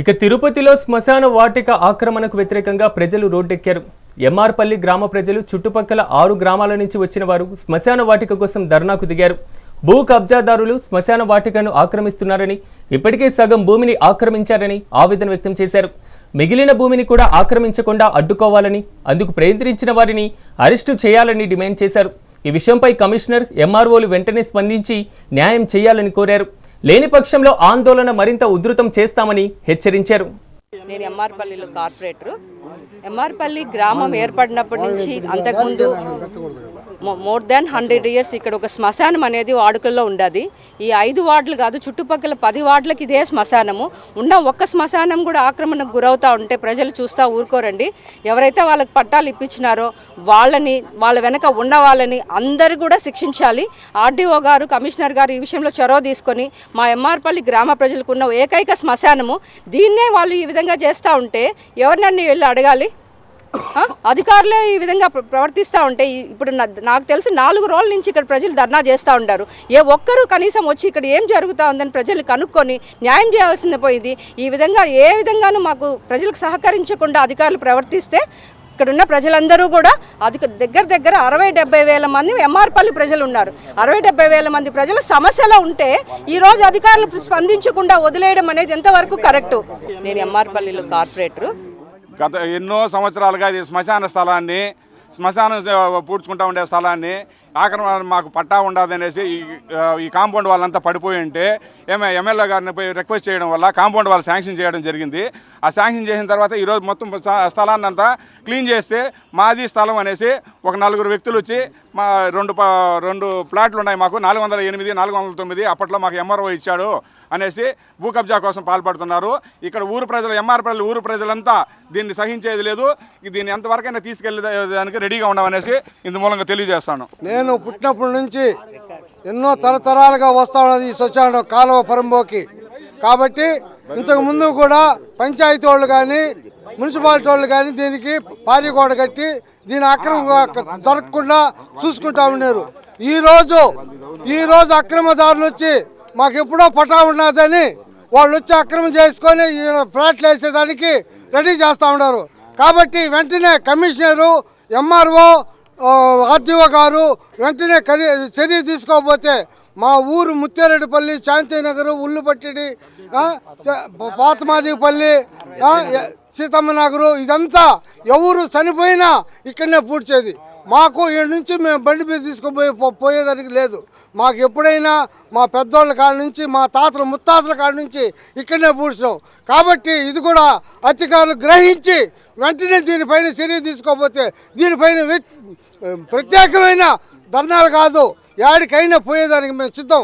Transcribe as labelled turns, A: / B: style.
A: ఇక తిరుపతిలో శ్మశాన వాటిక ఆక్రమణకు వ్యతిరేకంగా ప్రజలు రోడ్డెక్కారు. ఎంఆర్పల్లి గ్రామ ప్రజలు చుట్టుపక్కల ఆరు గ్రామాల నుంచి వచ్చిన వారు శ్మశాన వాటిక కోసం ధర్నాకు దిగారు. భూ కబ్జాదారులు శ్మశాన వాటికను ఆక్రమిస్తున్నారని ఇప్పటికే సగం భూమిని ఆక్రమించారని ఆవేదన వ్యక్తం చేశారు. మిగిలిన భూమిని కూడా ఆక్రమించకుండా అడ్డుకోవాలని అందుకు ప్రయత్నించిన వారిని అరెస్టు చేయాలని డిమాండ్ చేశారు. ఈ విషయంపై కమిషనర్ ఎంఆర్ఓలు వెంటనే స్పందించి న్యాయం చేయాలని కోరారు. లేని పక్షంలో ఆందోళన మరింత ఉధృతం చేస్తామని హెచ్చరించారు.
B: నేను ఎంఆర్పల్లిలో కార్పొరేటర్. ఎంఆర్పల్లి గ్రామం ఏర్పడినప్పటి నుంచి అంతకుముందు మోర్ దాన్ హండ్రెడ్ ఇయర్స్ ఇక్కడ ఒక శ్మశానం అనేది వాడుకల్లో ఉండదు. ఈ ఐదు వార్డులు కాదు చుట్టుపక్కల పది వార్డులకి ఇదే శ్మశానము. ఉన్న ఒక్క శ్మశానం కూడా ఆక్రమణకు గురవుతా ఉంటే ప్రజలు చూస్తూ ఊరుకోరండి. ఎవరైతే వాళ్ళకి పట్టాలు ఇప్పించినారో వాళ్ళని వాళ్ళ వెనక ఉన్న వాళ్ళని అందరు కూడా శిక్షించాలి. ఆర్డీఓ గారు కమిషనర్ గారు ఈ విషయంలో చొరవ తీసుకొని మా ఎంఆర్పల్లి గ్రామ ప్రజలకు ఉన్న ఏకైక శ్మశానము. దీన్నే వాళ్ళు ఈ విధంగా చేస్తూ ఉంటే ఎవరినన్నీ వెళ్ళి అడగాలి. అధికారులే ఈ విధంగా ప్రవర్తిస్తూ ఉంటే ఇప్పుడు నా- నాకు తెలిసి నాలుగు రోజుల నుంచి ఇక్కడ ప్రజలు ధర్నా చేస్తూ ఉంటారు ఏ ఒక్కరూ కనీసం వచ్చి ఇక్కడ ఏం జరుగుతూ ఉందని ప్రజలు కనుక్కొని న్యాయం చేయాల్సింది పోయింది ఈ విధంగా ఏ విధంగానూ మాకు ప్రజలకు సహకరించకుండా అధికారులు ప్రవర్తిస్తే ఇక్కడ ఉన్న ప్రజలందరూ కూడా అధిక దగ్గర దగ్గర అరవై డెబ్బై వేల మంది ఎంఆర్పల్లి ప్రజలు ఉన్నారు. అరవై డెబ్బై వేల మంది ప్రజలు సమస్యలో ఉంటే ఈ రోజు అధికారులు స్పందించకుండా వదిలేయడం అనేది ఎంతవరకు కరెక్టు? నేను ఎంఆర్పల్లిలో కార్పొరేటరు.
C: గత ఎన్నో సంవత్సరాలుగా ఇది శ్మశాన స్థలాన్ని శ్మశానం పూడ్చుకుంటా ఉండే స్థలాన్ని ఆఖరి మాకు పట్టా ఉండదనేసి ఈ ఈ కాంపౌండ్ వాళ్ళంతా పడిపోయి ఉంటే ఏమే ఎమ్మెల్యే గారిని పోయి రిక్వెస్ట్ చేయడం వల్ల కాంపౌండ్ వాళ్ళు శాంక్షన్ చేయడం జరిగింది. ఆ శాంక్షన్ చేసిన తర్వాత ఈరోజు మొత్తం స్థలాన్ని అంతా క్లీన్ చేస్తే మాది స్థలం అనేసి ఒక నలుగురు వ్యక్తులు వచ్చి మా రెండు రెండు ప్లాట్లు ఉన్నాయి మాకు. నాలుగు వందల ఎనిమిది నాలుగు వందల తొమ్మిది అప్పట్లో మాకు ఎంఆర్ఓ ఇచ్చాడు అనేసి భూ కబ్జా కోసం పాల్పడుతున్నారు. ఇక్కడ ఊరు ప్రజలు ఎంఆర్ ప్రజలు ఊరు ప్రజలంతా దీన్ని సహించేది లేదు. దీన్ని ఎంతవరకైనా తీసుకెళ్ళేదానికి రెడీగా ఉండమనేసి ఇందు మూలంగా తెలియజేస్తాను.
D: నేను పుట్టినప్పటి నుంచి ఎన్నో తరతరాలుగా వస్తా ఉన్నది ఈ శ్మశానం కాలువ పరంబోకి. కాబట్టి ఇంతకు ముందు కూడా పంచాయతీ వాళ్ళు కానీ మున్సిపాలిటీ వాళ్ళు కానీ దీనికి పారిగోడ కట్టి దీని అక్రమంగా దొరకకుండా చూసుకుంటా ఉన్నారు. ఈరోజు ఈరోజు ఈ రోజు అక్రమదారులు వచ్చి మాకు ఎప్పుడో పటా ఉన్నదని వాళ్ళు వచ్చి అక్రమం చేసుకొని ఫ్లాట్లు వేసేదానికి రెడీ చేస్తూ ఉన్నారు. కాబట్టి వెంటనే కమిషనరు ఎంఆర్ఓ ఆర్టీఓ గారు వెంటనే చర్య తీసుకోకపోతే మా ఊరు ముత్యారెడ్డిపల్లి శాంతినగర్ ఉల్లుపట్టిడి పాతమాదిపల్లి సీతమ్మ నగరు ఇదంతా ఎవరు చనిపోయినా ఇక్కడనే పూడ్చేది. మాకు ఈ నుంచి మేము బండి మీద తీసుకుపోయి పో- పోయేదానికి లేదు. మాకు ఎప్పుడైనా మా పెద్దోళ్ళ కాడ నుంచి మా తాతల ముత్తాతల కాడ నుంచి ఇక్కడనే పూడ్చినాం. కాబట్టి ఇది కూడా అధికారులు గ్రహించి వెంటనే దీనిపైన చర్య తీసుకోకపోతే దీనిపైన ప్రత్యేకమైన ధర్నాలు కాదు. యాడికైనా పోయేదానికి మేము సిద్ధం.